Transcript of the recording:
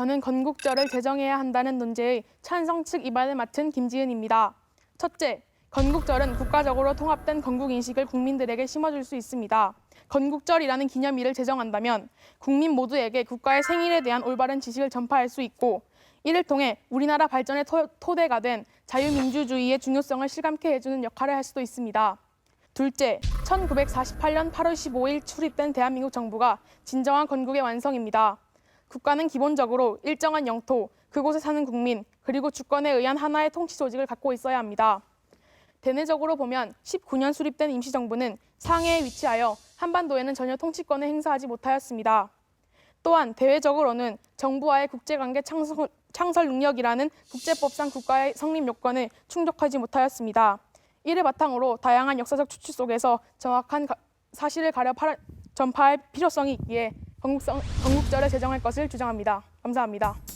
저는 건국절을 제정해야 한다는 논제의 찬성 측 입안을 맡은 김지은입니다. 첫째, 건국절은 국가적으로 통합된 건국 인식을 국민들에게 심어줄 수 있습니다. 건국절이라는 기념일을 제정한다면 국민 모두에게 국가의 생일에 대한 올바른 지식을 전파할 수 있고 이를 통해 우리나라 발전의 토, 토대가 된 자유민주주의의 중요성을 실감케 해주는 역할을 할 수도 있습니다. 둘째, 1948년 8월 15일 출입된 대한민국 정부가 진정한 건국의 완성입니다. 국가는 기본적으로 일정한 영토, 그곳에 사는 국민, 그리고 주권에 의한 하나의 통치 조직을 갖고 있어야 합니다. 대내적으로 보면 19년 수립된 임시정부는 상해에 위치하여 한반도에는 전혀 통치권을 행사하지 못하였습니다. 또한 대외적으로는 정부와의 국제관계 창설, 창설 능력이라는 국제법상 국가의 성립 요건을 충족하지 못하였습니다. 이를 바탕으로 다양한 역사적 추측 속에서 정확한 가- 사실을 가려 팔- 전파할 필요성이 있기에 건국성, 건국절을 제정할 것을 주장합니다. 감사합니다.